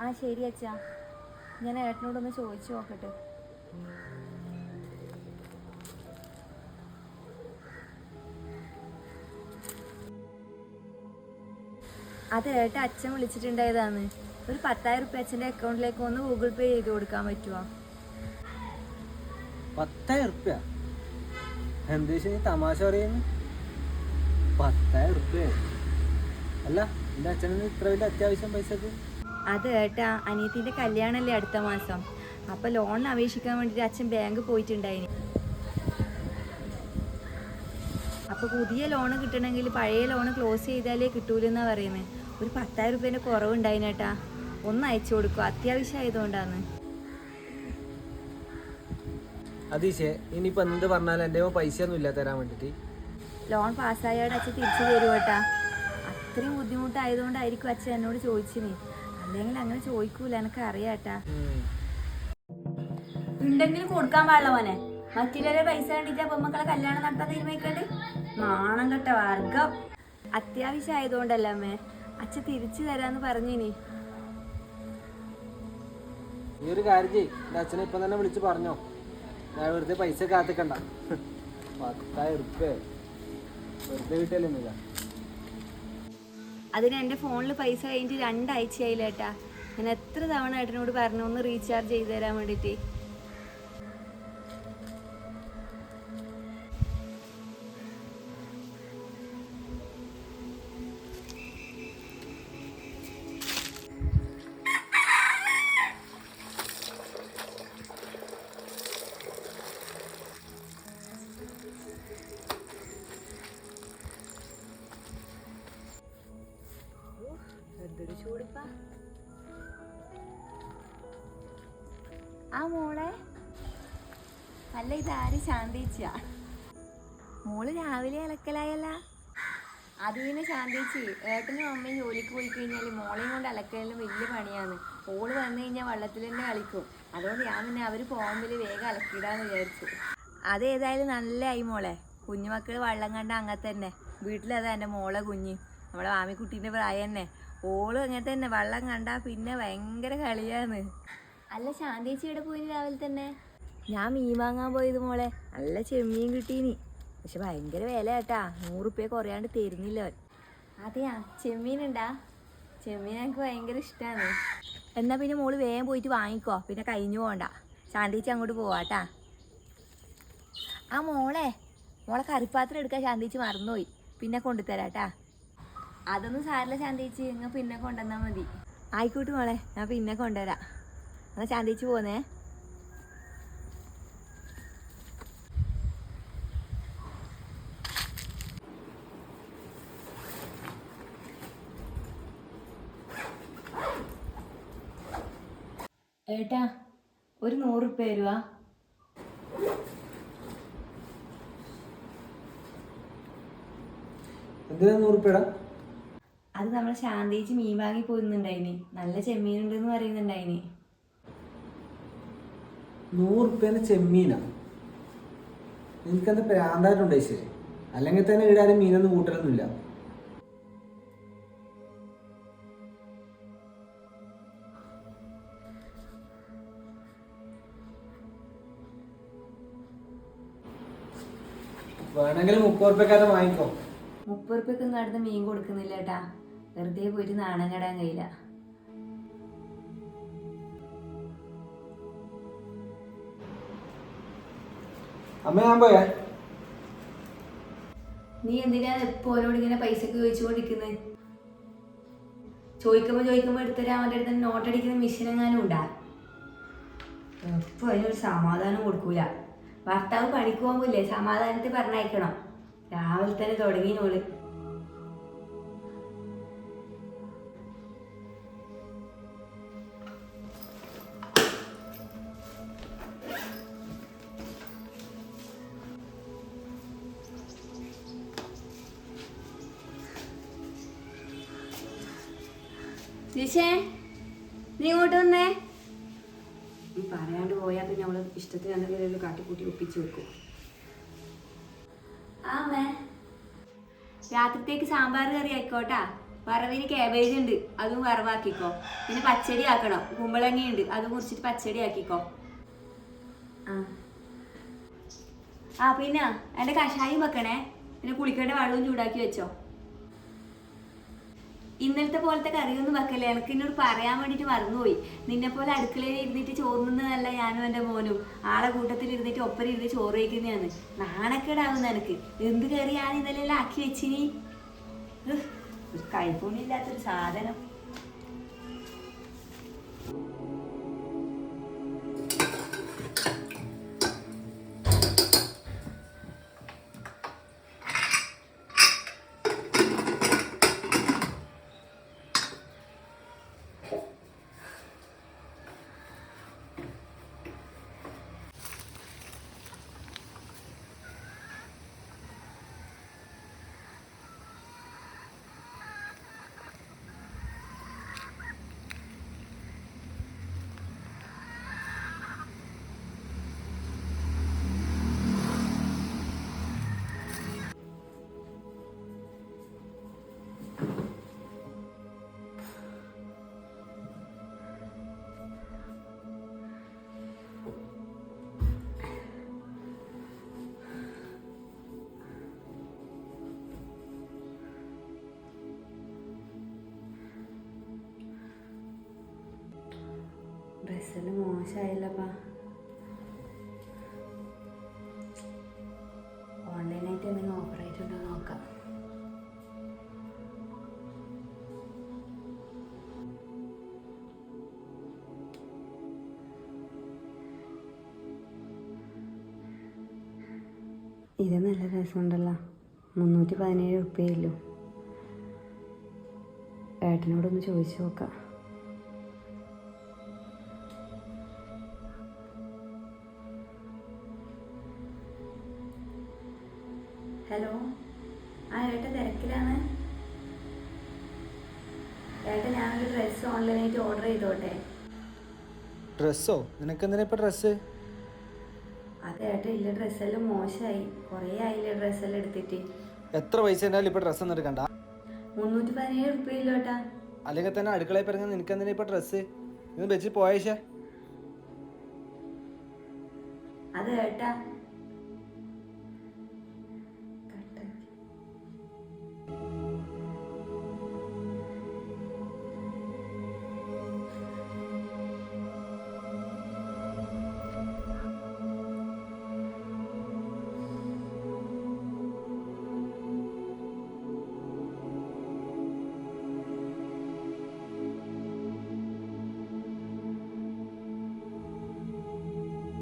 ആ ശരി അച്ഛാ. ഞാൻ ഏട്ടനോടൊന്ന് ചോദിച്ചു നോക്കട്ടെ. അത് ഏട്ട അച്ഛൻ വിളിച്ചിട്ടുണ്ടായതാണ്. ഒരു പത്തായിരം റുപ്യ അച്ഛന്റെ അക്കൗണ്ടിലേക്ക് ഒന്ന് ഗൂഗിൾ പേ ചെയ്ത് കൊടുക്കാൻ പറ്റുമോ പത്തായിരം ഉറുപ്യ എന്താ നീ തമാശ പറയുന്നു. പത്തായിരം ഉറുപ്യ അല്ല എന്റെ അച്ഛനൊന്നും ഇത്ര വലിയ അത്യാവശ്യം പൈസക്ക്. അത് ഏട്ടാ അനിയത്തിന്റെ കല്യാണമല്ലേ അടുത്ത മാസം. അപ്പോൾ ലോണിന് അപേക്ഷിക്കാൻ വേണ്ടിയിട്ട് അച്ഛൻ ബാങ്ക് പോയിട്ടുണ്ടായിന്. അപ്പോൾ പുതിയ ലോൺ കിട്ടണമെങ്കിൽ പഴയ ലോണ് ക്ലോസ് ചെയ്താലേ കിട്ടൂലെന്നാണ് പറയുന്നത് ഒരു പത്തായിരം റുപ്യേന്റെ കുറവുണ്ടായിനേട്ടാ ഒന്ന് അയച്ചു കൊടുക്കുക അത്യാവശ്യം ആയതുകൊണ്ടാണ് അതീശേ ഇനിയിപ്പോൾ എന്ത് പറഞ്ഞാലും എന്റെ പൈസ ഒന്നും ഇല്ല തരാൻ വേണ്ടിയിട്ട് ലോൺ പാസ്സായാലും അച്ഛൻ തിരിച്ചു തരുവട്ടാ അത്രയും ബുദ്ധിമുട്ടായതുകൊണ്ടായിരിക്കും അച്ഛൻ എന്നോട് ചോദിച്ചിന് അല്ലെങ്കിൽ അങ്ങനെ ചോദിക്കൂല എനിക്ക് അറിയാട്ടാ ഉണ്ടെങ്കിലും കൊടുക്കാൻ പാടില്ല മോനെ. മറ്റുള്ളവരെ പൈസ കണ്ടിട്ട് പെമ്മക്കളെ കല്യാണം നടത്താൻ തീരുമാനിക്കണ്ട്? നാണം കെട്ട വർഗം. അത്യാവശ്യം ആയതുകൊണ്ടല്ല അമ്മേ. അച്ഛൻ തിരിച്ചു തരാന്ന് പറഞ്ഞിനി. ഈ ഒരു കാര്യം അച്ഛനെ ഇപ്പം തന്നെ വിളിച്ചു പറഞ്ഞോ. ഞാൻ വെറുതെ പൈസ കാത്തിക്കണ്ട. പത്തായിരം ഉറുപ്യ വെറുതെ കിട്ടിയല്ലേ അതിന് എന്റെ ഫോണിൽ പൈസ കഴിഞ്ഞിട്ട് രണ്ടാഴ്ചയായില്ല ഏട്ടാ. ഞാൻ എത്ര തവണ ഏട്ടനോട് പറഞ്ഞു ഒന്ന് റീചാർജ് ചെയ്തു തരാൻ വേണ്ടിയിട്ട്. എന്തൊരു ചൂടിപ്പ ആ മോളെ അല്ല ഇതാര് ശാന്തിച്ച മോൾ രാവിലെ അലക്കലായല്ല. അതിന് ശാന്തിച്ച് ഏട്ടനും അമ്മയും ജോലിക്ക് പോയി കഴിഞ്ഞാൽ മോളെയും കൊണ്ട് അലക്കലും വലിയ പണിയാണ്. ഓൾ വന്നു കഴിഞ്ഞാൽ വെള്ളത്തിൽ തന്നെ കളിക്കും. അതുകൊണ്ട് ഞാൻ പിന്നെ അവർ പോകുമ്പോൾ വേഗം അലക്കിടാന്ന് വിചാരിച്ചു. അതേതായാലും നല്ലതായി മോളെ. കുഞ്ഞുമക്കൾ വെള്ളം കണ്ട അങ്ങനെ തന്നെ വീട്ടിലതാ എന്റെ മോളെ കുഞ്ഞ്. നമ്മളെ മാമിക്കുട്ടീന്റെ പ്രായം തന്നെ ഓളും അങ്ങനെ തന്നെ വള്ളം കണ്ടാ പിന്നെ ഭയങ്കര കളിയാന്ന് അല്ല ശാന്തേച്ചിയുടെ പോയി രാവിലെ തന്നെ? ഞാൻ മീൻ വാങ്ങാൻ പോയത് മോളെ. നല്ല ചെമ്മീൻ കിട്ടീനി. പക്ഷെ ഭയങ്കര വില കേട്ടാ നൂറുപ്യ കുറയാണ്ട് തരുന്നില്ല അവൻ. അതെയാ? ചെമ്മീൻ ഉണ്ടാ ചെമ്മീൻ എനിക്ക് ഭയങ്കര ഇഷ്ടമാണ് എന്നാ പിന്നെ മോൾ വേഗം പോയിട്ട് വാങ്ങിക്കോ. പിന്നെ കഴിഞ്ഞു പോകണ്ട ശാന്തേച്ചി അങ്ങോട്ട് പോവാട്ടാ. ആ മോളെ. മോളെ കറിപ്പാത്രം എടുക്കാൻ ശാന്തേച്ചി മറന്നുപോയി. പിന്നെ കൊണ്ടുതരാട്ടാ. അതൊന്നും സാരില്ല ശാന്തിച്ചി നിങ്ങൾ പിന്നെ കൊണ്ടുവന്നാൽ മതി. ആയിക്കോട്ടെ മോളെ ഞാൻ പിന്നെ കൊണ്ടുവരാം. എന്നാൽ ശാന്തിച്ച് പോന്നേ. ഏട്ടാ ഒരു നൂറ് റുപ്യ തരുവാ? എന്തിനാ നൂറുപ്യടാ അത് നമ്മളെ ശാന്തിച്ച് മീൻ വാങ്ങി പോയിരുന്നുണ്ടായിനി നല്ല ചെമ്മീൻ ഉണ്ടെന്ന് പറയുന്നുണ്ടായിനി. നൂറുപ്യേന്റെ ചെമ്മീനാ? എനിക്കെന്താ പ്രാന്തായിട്ടുണ്ടേ ശരി അല്ലെങ്കിൽ തന്നെ ഇടാനും മീനൊന്നും കൂട്ടലൊന്നുമില്ല. വേണമെങ്കിൽ മുപ്പത് റുപ്യക്കാരെ വാങ്ങിക്കോ. മുപ്പത് റുപ്യക്ക് നടന്ന് മീൻ കൊടുക്കുന്നില്ല ഏട്ടാ. വെറുതെ പോയിട്ട് നാണം കെടാൻ കഴിയില്ല. അമ്മ ഞാൻ പോയേ. നീ എന്തിനാ എപ്പോലോട് ഇങ്ങനെ പൈസക്ക് ചോദിച്ചുകൊണ്ടിരിക്കുന്നത് ചോദിക്കുമ്പോൾ ചോദിക്കുമ്പോൾ എടുത്തരാ അവന്റെ അടുത്ത് നോട്ട് അടിക്കുന്ന മെഷീൻ എങ്ങാനും ഉണ്ടാ? എപ്പോൾ അതിനൊരു സമാധാനം കൊടുക്കൂല. ഭർത്താവ് പണിക്ക് പോകുമ്പോല്ലേ സമാധാനത്തിൽ പറഞ്ഞയക്കണം. രാവിലെ തന്നെ തുടങ്ങി നോൾ ദിശേ നീ ഇങ്ങോട്ട് വന്നേ. നീ പറയാണ്ട് പോയാൽ പിന്നെ അവൾ ഇഷ്ടത്തിന് എന്തെങ്കിലും കാട്ടിക്കൂട്ടി ഒപ്പിച്ചു വെക്കും. ആമേ രാത്രിത്തേക്ക് സാമ്പാർ കറി ആയിക്കോട്ടാ. വറവിന് കാബേജ് ഉണ്ട് അതും വറവാക്കിക്കോ. പിന്നെ പച്ചടി ആക്കണം കുമ്പളങ്ങയുണ്ട് അത് മുറിച്ചിട്ട് പച്ചടി ആക്കിക്കോ. ആ. ആ പിന്നെ എന്റെ കഷായം വെക്കണേ. പിന്നെ കുളിക്കേണ്ട വെള്ളവും ചൂടാക്കി വെച്ചോ. ഇന്നലത്തെ പോലത്തെ കറിയൊന്നും വെക്കല്ലേ? എനിക്ക് എന്നോട് പറയാൻ വേണ്ടിട്ട് മറന്നുപോയി. നിന്നെ പോലെ അടുക്കളയിൽ ഇരുന്നിട്ട് ചോറുന്നതല്ല ഞാനും എന്റെ മോനും. ആളെ കൂട്ടത്തിൽ ഇരുന്നിട്ട് ഒപ്പരം ഇരുന്ന് ചോറ് കഴിക്കുന്നതാണ്. നാണക്കേടാവുന്ന എനിക്ക്. എന്ത് കറിയാണ് ഇന്നലെ ആക്കി വെച്ചിനി? കൈപ്പുണ്ണില്ലാത്തൊരു സാധനം. ഡ്രസ്സെല്ലാം മോശമായില്ലപ്പാ. ഓൺലൈനായിട്ട് എന്തെങ്കിലും ഓഫർ ഉണ്ടോ നോക്കാം. ഇത് നല്ല രസമുണ്ടല്ലോ. മുന്നൂറ്റി പതിനേഴ് ഉപ്പയല്ലോ ഏട്ടനോടൊന്ന് ചോദിച്ചു നോക്കാം. ഹലോ. ആ ഏട്ട തിരക്കിലാണ്. ഏട്ട ഞാനൊരു ഡ്രസ്സ് ഓൺലൈനായിട്ട് ഓർഡർ ചെയ്തോട്ടെ? ഡ്രസ്സോ നിനക്കെന്തിനാ ഇപ്പൊ ഡ്രസ്സ് അതെ ഏട്ട ഇല്ല ഡ്രസ്സെല്ലാം മോശമായി കുറേ ആയില്ലേ ഡ്രസ്സെല്ലാം എടുത്തിട്ട്. എത്ര പൈസ ഉണ്ടായാലും ഇപ്പൊ ഡ്രസ്സ് ഒന്നും എടുക്കണ്ട. മുന്നൂറ്റി പതിനേഴ് ഉറുപ്പ്യല്ലോ ഇല്ലോട്ടാ അല്ലെങ്കിൽ തന്നെ അടുക്കളയിൽ പറഞ്ഞ നിനക്കെന്തിനാ ഇപ്പൊ ഡ്രസ്സ് ഇന്ന് വെച്ച് പോയേശേ അത് ഏട്ടാ